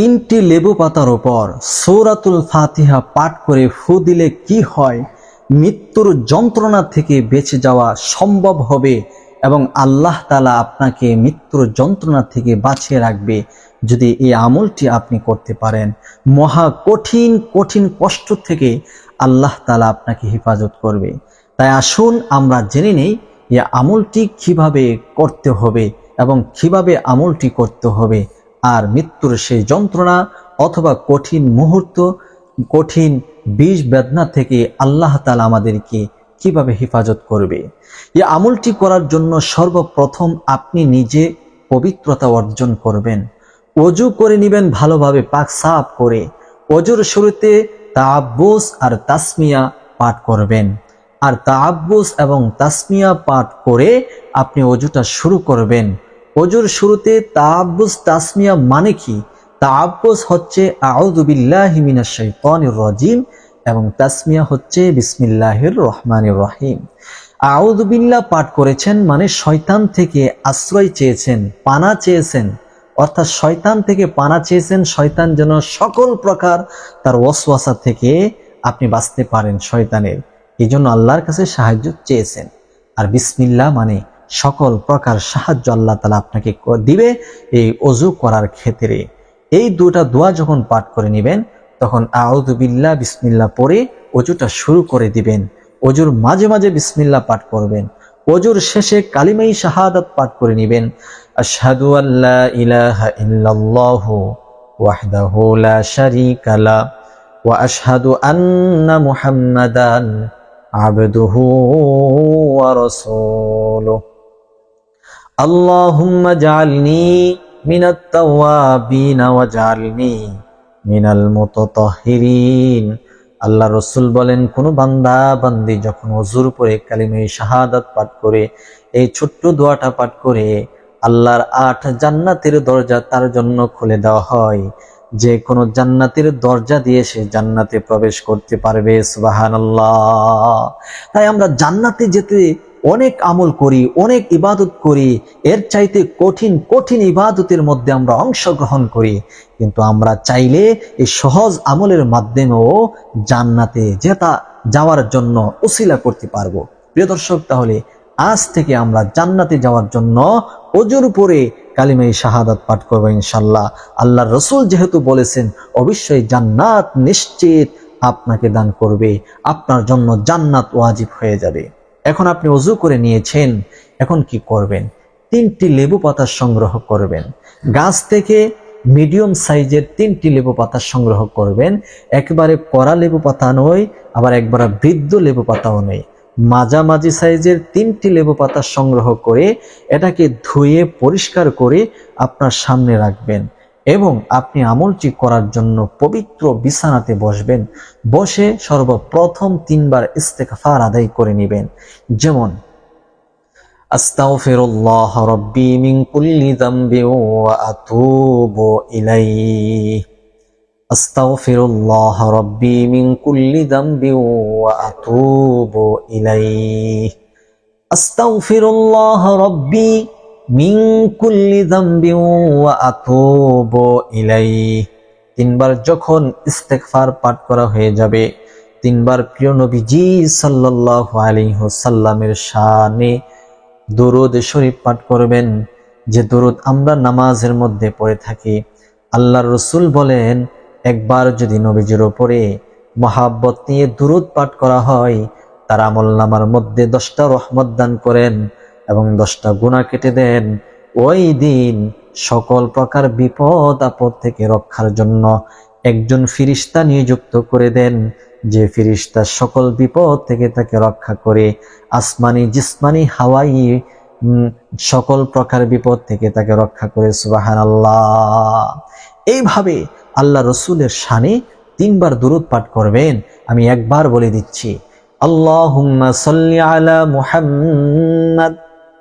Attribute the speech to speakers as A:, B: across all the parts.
A: তিনটি লেবু পাতার ওপর সৌরাতুল ফাতিহা পাঠ করে ফু দিলে কি হয়? মৃত্যুর যন্ত্রণা থেকে বেঁচে যাওয়া সম্ভব হবে এবং আল্লাহ তালা আপনাকে মৃত্যুর যন্ত্রণা থেকে বাঁচিয়ে রাখবে যদি এই আমলটি আপনি করতে পারেন। মহা কঠিন কঠিন কষ্ট থেকে আল্লাহ তালা আপনাকে হেফাজত করবে। তাই আসুন আমরা জেনে নেই এই আমলটি কীভাবে করতে হবে এবং কীভাবে আমলটি করতে হবে। আর মৃত্যুর সেই যন্ত্রণা অথবা কঠিন মুহূর্ত, কঠিন বিষ বেদনা থেকে আল্লাহ তালা আমাদেরকে কীভাবে হেফাজত করবে? এই আমলটি করার জন্য সর্বপ্রথম আপনি নিজে পবিত্রতা অর্জন করবেন। অজু করে নেবেন ভালোভাবে, পাক সাফ করে। অজুর শুরুতে তাব্বুস আর তাসমিয়া পাঠ করবেন। আর তাব্বুস এবং তাসমিয়া পাঠ করে আপনি অজুটা শুরু করবেন। অজুর শুরুতে তাব্বুস তাসমিয়া মানে কি? তাব্বুস হচ্ছে আউযুবিল্লাহি মিনাশ শাইতানির রাজিম এবং তাসমিয়া হচ্ছে বিসমিল্লাহির রহমানির রহিম। আউযুবিল্লাহ পাঠ করেছেন মানে শয়তান থেকে আশ্রয় চেয়েছেন, পানা চেয়েছেন। অর্থাৎ শয়তান থেকে পানা চেয়েছেন, শয়তান যেন সকল প্রকার তার ওয়াসওয়াসা থেকে আপনি বাঁচতে পারেন শয়তানের। এই জন্য আল্লাহর কাছে সাহায্য চেয়েছেন। আর বিসমিল্লাহ মানে সকল প্রকার সাহায্য আল্লাহ তালা আপনাকে দিবে এই অজু করার ক্ষেত্রে। এই দুটা দোয়া যখন পাঠ করে নেবেন, তখন আউদুবিল্লাহ বিসমিল্লা পরে অজুটা শুরু করে দিবেন। অজুর মাঝে মাঝে বিসমিল্লাহ পাঠ করবেন। অজুর শেষে কালিমাই শাহাদাত পাঠ করে নেবেন। আশহাদু আল্লা ইলাহা ইল্লাল্লাহু ওয়াহদাহু লা اللهم اجعلني من التوابين واجعلني من المتطهرين আল্লাহ রসুল বলেন কোন বান্দা বান্দি যখন অজুর পরে কালিমে শাহাদাত পাঠ করে এই ছোট্ট দোয়াটা পাঠ করে আল্লাহর আট জান্নাতের দরজা তার জন্য খুলে দেওয়া হয় যে কোনো জান্নাতের দরজা দিয়ে সে জান্নাতে প্রবেশ করতে পারবে সুবাহান তাই আমরা জান্নাতে যেতে অনেক আমল করি, অনেক ইবাদত করি, এর চাইতে কঠিন কঠিন ইবাদতের মধ্যে আমরা অংশগ্রহণ করি। কিন্তু আমরা চাইলে এই সহজ আমলের মাধ্যমেও জান্নাতে যেতা, যাওয়ার জন্য উসিলা করতে পারব। প্রিয় দর্শক, তাহলে আজ থেকে আমরা জান্নাতে যাওয়ার জন্য অজুর উপরে কালিমাই শাহাদাত পাঠ করব ইনশাল্লাহ আল্লাহ রসুল যেহেতু বলেছেন, অবশ্যই জান্নাত নিশ্চিত আপনাকে দান করবে, আপনার জন্য জান্নাত ওয়াজিব হয়ে যাবে। এখন আপনি অজু করে নিয়েছেন, এখন কি করবেন? তিনটি লেবু পাতা সংগ্রহ করবেন। গাছ থেকে মিডিয়াম সাইজের তিনটি লেবু পাতা সংগ্রহ করবেন। একবারে কড়া লেবু পাতা নয়, আবার একবার বৃদ্ধ লেবু পাতাও নেই মাঝামাঝি সাইজের তিনটি লেবু পাতা সংগ্রহ করে এটাকে ধুয়ে পরিষ্কার করে আপনার সামনে রাখবেন। এবং আপনি আমলটি করার জন্য পবিত্র বিছানাতে বসবেন। বসে সর্বপ্রথম তিনবার ইস্তেকফার আদায় করে নেবেন। যেমন, আস্তাগফিরুল্লাহ রব্বি মিন কুল্লি যামবি ওয়া আতুবু ইলাইহি। আস্তাগফিরুল্লাহ রব্বি মিন কুল্লি যামবি ওয়া আতুবু ইলাইহি। আস্তাগফিরুল্লাহ রব্বি তিনবার যখন ইস্তেগফার পাঠ করা হয়ে যাবে, তিনবার প্রিয় নবীজি সাল্লাল্লাহু আলাইহি শানে দরুদ শরীফ পাঠ করবেন। যে দরুদ আমরা নামাজের মধ্যে পড়ে থাকি, আল্লাহর রসুল বলেন, একবার যদি নবীজির ওপরে মহাব্বত নিয়ে দুরুদ পাঠ করা হয়, তার আমল নামার মধ্যে দশটা রহমত দান করেন। এবং দশটা গুণা কেটে দেন। ওই দিন সকল প্রকার বিপদ, আপদ থেকে রক্ষার জন্য একজন ফিরিস্তা নিযুক্ত করে দেন। যে ফিরিস্তা সকল বিপদ থেকে তাকে রক্ষা করে, আসমানি, জিসমানি, হাওয়াই সকল প্রকার বিপদ থেকে তাকে রক্ষা করে সুবাহান আল্লাহ এইভাবে আল্লাহ রসুলের শানে তিনবার দুরুদ পাঠ করবেন। আমি একবার বলে দিচ্ছি, আল্লাহুম্মা সাল্লি আলা মুহাম্মাদ।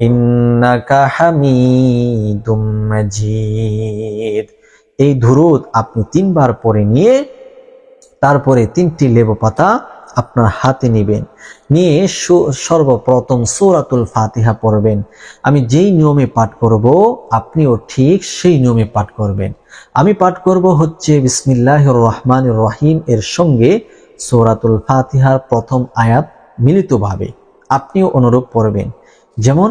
A: ইন্নাকা হামিদুম মাজিদ। এই ধুরুদ আপনি তিনবার পরে নিয়ে, তারপরে তিনটি লেবু পাতা আপনার হাতে নেবেন। নিয়ে সর্বপ্রথম সৌরাতুল ফাতিহা পড়বেন। আমি যেই নিয়মে পাঠ করব, আপনিও ঠিক সেই নিয়মে পাঠ করবেন। আমি পাঠ করব হচ্ছে বিসমিল্লাহ রহমান রহিম এর সঙ্গে সৌরাতুল ফাতিহার প্রথম আয়াত মিলিতভাবে। আপনিও অনুরূপ পড়বেন। যেমন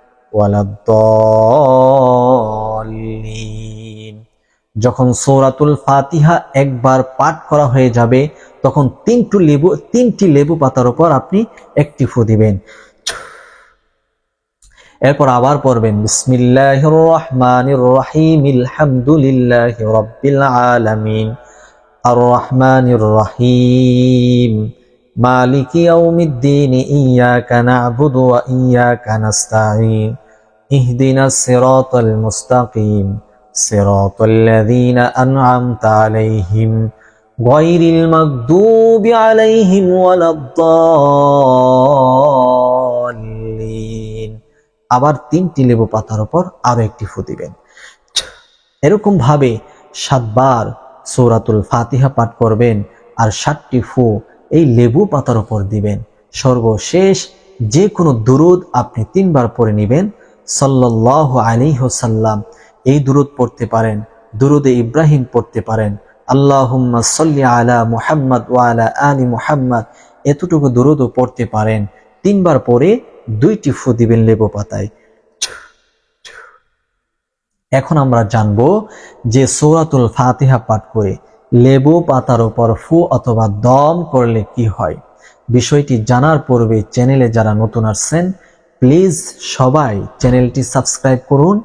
A: যখন সৌরাতুল ফাতিহা একবার পাঠ করা হয়ে যাবে, তখন তিনটু লেবু, তিনটি লেবু পাতার উপর আপনি একটি ফু দিবেন। এরপর আবার পড়বেন বিসমিল্লাহ রহমান রহিম আলহামদুলিল্লাহ রব্বিল আলামিন আর রহমান রহিম মালিক ইয়াউমিদ্দিন ইয়াকা না'বুদু ওয়া ইয়াকা নাস্তাঈন ইহদিনাস সিরাতাল মুস্তাকিম صراط الذين أنعمت عليهم غير المغضوب عليهم ولا الضالين আবার তিনটি লেবু পাতার উপর আরো একটি ফু দিবেন এরকম ভাবে সাতবার সৌরাতুল ফাতিহা পাঠ করবেন আর সাতটি ফু এই লেবু পাতার উপর দিবেন। সর্বশেষ যে কোনো দুরুদ আপনি তিনবার পড়ে নেবেন। সাল্লাহ আলী সাল্লাম এই দুরুদ পড়তে পারেন, দুরুদে ইব্রাহিম পড়তে পারেন। আল্লাহুম্মা সাল্লি আলা মুহাম্মদ ওয়া আলা আলি মুহাম্মদ এতটুকু দুরুদও পড়তে পারেন। তিনবার পরে দুইটি ফু দিবেন লেবু পাতায়। এখন আমরা জানব যে সৌরাতুল ফাতিহা পাঠ করে লেবু পাতার উপর ফু অথবা দম করলে কি হয়? বিষয়টি জানার পূর্বে চ্যানেলে যারা নতুন আসছেন, প্লিজ সবাই চ্যানেলটি সাবস্ক্রাইব করুন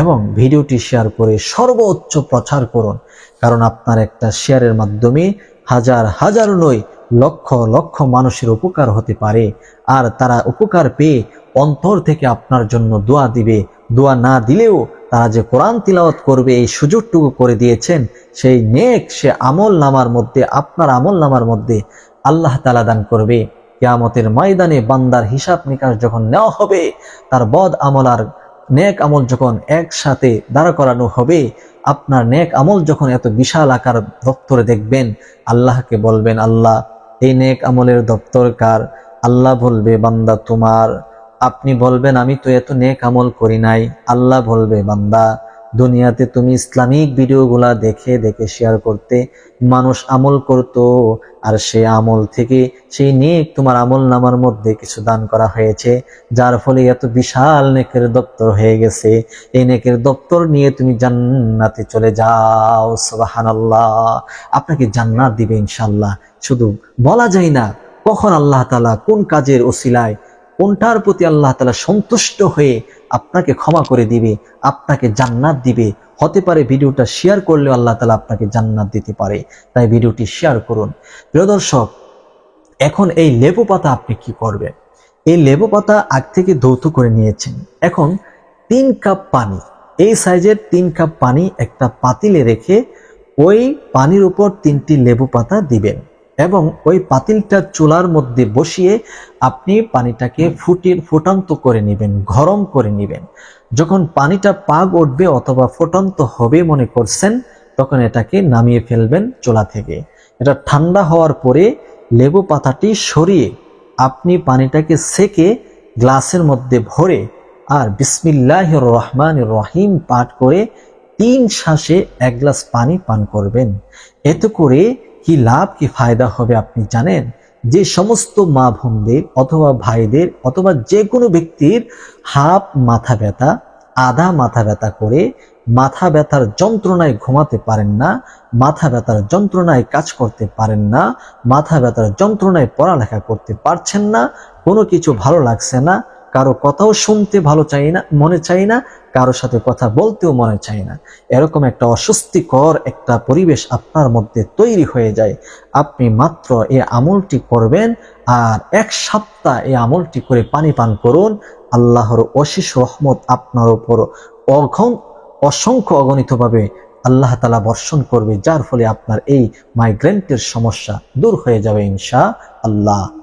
A: এবং ভিডিওটি শেয়ার করে সর্বোচ্চ প্রচার করুন। কারণ আপনার একটা শেয়ারের মাধ্যমে হাজার হাজার নয় লক্ষ লক্ষ মানুষের উপকার হতে পারে। আর তারা উপকার পেয়ে অন্তর থেকে আপনার জন্য দোয়া দিবে। দোয়া না দিলেও তারা যে কোরআন তিলাওয়াত করবে, এই সুযোগটুকু করে দিয়েছেন, সেই নেক সে আমল নামার মধ্যে, আপনার আমল নামার মধ্যে আল্লাহ তালা দান করবে। কেয়ামতের ময়দানে বান্দার হিসাব নিকাশ যখন নেওয়া হবে, তার বদ আমল আর নেক আমল যখন একসাথে দাঁড়া করানো হবে, আপনার নেক আমল যখন এত বিশাল আকার দপ্তরে দেখবেন, আল্লাহকে বলবেন, আল্লাহ, এই নেক আমলের দপ্তর কার? আল্লাহ বলবে, বান্দা, তোমার আপনি বলবেন, আমি তো এত নেক আমল করি নাই। আল্লাহ বলবে, বান্দা, দুনিয়াতে তুমি ইসলামিক ভিডিওগুলা দেখে দেখে শেয়ার করতে মানুষ আমল করত আর সে আমল থেকে সেই নেক তোমার আমল নামার মধ্যে কিছু দান করা হয়েছে, যার ফলে এত বিশাল নেকের দপ্তর হয়ে গেছে। এই নেকের দপ্তর নিয়ে তুমি জান্নাতে চলে যাও, সুবহানাল্লাহ। আপনাকে জান্নাত দিবে ইনশাল্লাহ শুধু বলা যায় না, কখন আল্লাহ তালা কোন কাজের ওসিলায় কোনটার প্রতি আল্লাহ তালা সন্তুষ্ট হয়ে আপনাকে ক্ষমা করে দিবে, আপনাকে জান্নাত দিবে? হতে পারে ভিডিওটা শেয়ার করলেও আল্লাহ তালা আপনাকে জান্নাত দিতে পারে। তাই ভিডিওটি শেয়ার করুন। প্রিয় দর্শক, এখন এই লেবু পাতা আপনি কি করবেন? এই লেবু পাতা আগ থেকে ধৌত করে নিয়েছেন। এখন তিন কাপ পানি, এই সাইজের তিন কাপ পানি একটা পাতিলে রেখে ওই পানির উপর তিনটি লেবু পাতা দিবেন। এবং ওই পাতিলটা চুলার মধ্যে বসিয়ে আপনি পানিটাকে ফুটির ফুটান্ত করে নেবেন, গরম করে নেবেন। যখন পানিটা পাগ উঠবে অথবা ফুটন্ত হবে মনে করছেন, তখন এটাকে নামিয়ে ফেলবেন চুলা থেকে। এটা ঠান্ডা হওয়ার পরে লেবু পাতাটি সরিয়ে আপনি পানিটাকে সেকে গ্লাসের মধ্যে ভরে আর বিসমিল্লাহ রহমান রহিম পাঠ করে তিন শ্বাসে এক গ্লাস পানি পান করবেন। এতে করে কি লাভ, কি ফায়দা হবে আপনি জানেন? যে সমস্ত মা বোনদের অথবা ভাইদের অথবা যে কোনো ব্যক্তির হাফ মাথা ব্যথা, আধা মাথা ব্যথা করে মাথা ব্যথার যন্ত্রণায় ঘুমাতে পারেন না, মাথা ব্যথার যন্ত্রণায় কাজ করতে পারেন না, মাথা ব্যথার যন্ত্রণায় পড়ালেখা করতে পারছেন না, কোনো কিছু ভালো লাগছে না কারও কথাও শুনতে ভালো চাই না, মনে চাই না, কারও সাথে কথা বলতেও মনে চাই না। এরকম একটা অস্বস্তিকর একটা পরিবেশ আপনার মধ্যে তৈরি হয়ে যায়। আপনি মাত্র এই আমলটি করবেন আর এক সপ্তাহ এই আমলটি করে পানি পান করুন। আল্লাহর অশেষ রহমত আপনার ওপর অঘন, অসংখ্য অগণিতভাবে আল্লাহ তালা বর্ষণ করবে, যার ফলে আপনার এই মাইগ্রেন্টের সমস্যা দূর হয়ে যাবে ইনশা আল্লাহ।